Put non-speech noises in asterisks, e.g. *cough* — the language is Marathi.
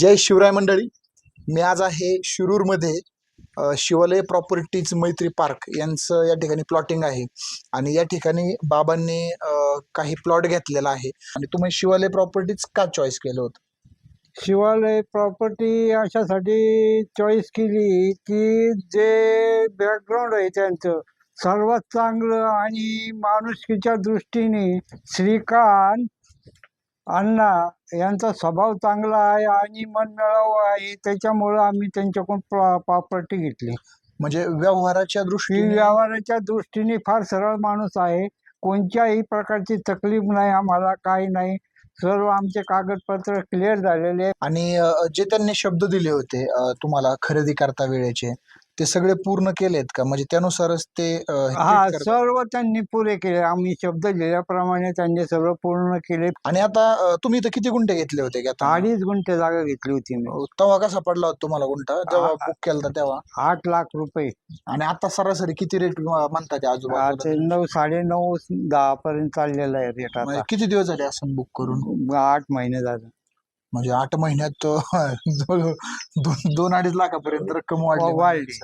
जय शिवराय मंडळी. मी आज आहे शिरूरमध्ये शिवालय प्रॉपर्टीज मैत्री पार्क यांचं या ठिकाणी प्लॉटिंग आहे. आणि या ठिकाणी बाबांनी काही प्लॉट घेतलेला आहे. आणि तुम्ही शिवालय प्रॉपर्टीज का चॉईस केलं होतं? शिवालय प्रॉपर्टी अशासाठी चॉईस केली की जे बॅकग्राऊंड आहे त्यांचं सर्वात चांगलं आणि माणुसकीच्या दृष्टीने श्रीकांत अण्णा यांचा स्वभाव चांगला आहे आणि मनमिळावू आहे. त्याच्यामुळं आम्ही त्यांच्याकडून प्रॉपर्टी घेतली. म्हणजे व्यवहाराच्या ही दृष्टीने व्यवहाराच्या दृष्टीने फार सरळ माणूस आहे. कोणत्याही प्रकारची तकलीफ नाही आम्हाला काही नाही. सर्व आमचे कागदपत्र क्लिअर झालेले आहे आणि अ, जे त्यांनी शब्द दिले होते अ, तुम्हाला खरेदी करता वेळेचे ते सगळे पूर्ण केलेत का? म्हणजे त्यानुसारच ते अ, हा करतात? सर्व त्यांनी पुरे केले. आम्ही शब्द दिल्याप्रमाणे त्यांनी सर्व पूर्ण केले आणि आता अ, तुम्ही इथं किती गुंठे घेतले होते घेताना? अडीच गुंठे जागा घेतली होती मी. तेव्हा कसा पडला होता तुम्हाला गुंठा? जेव्हा आ- बुक केला तेव्हा? आठ लाख रुपये. आणि आता सरासरी किती रेट म्हणतात ते आता नऊ साडे नऊ दहा पर्यंत चाललेला आहे रेट म्हणजे आता किती दिवस झाले असं बुक करून? आठ महिने झाले. म्हणजे आठ महिन्यात *laughs* दोन दोन अडीच लाखापर्यंत रक्कम वाढली वाढली.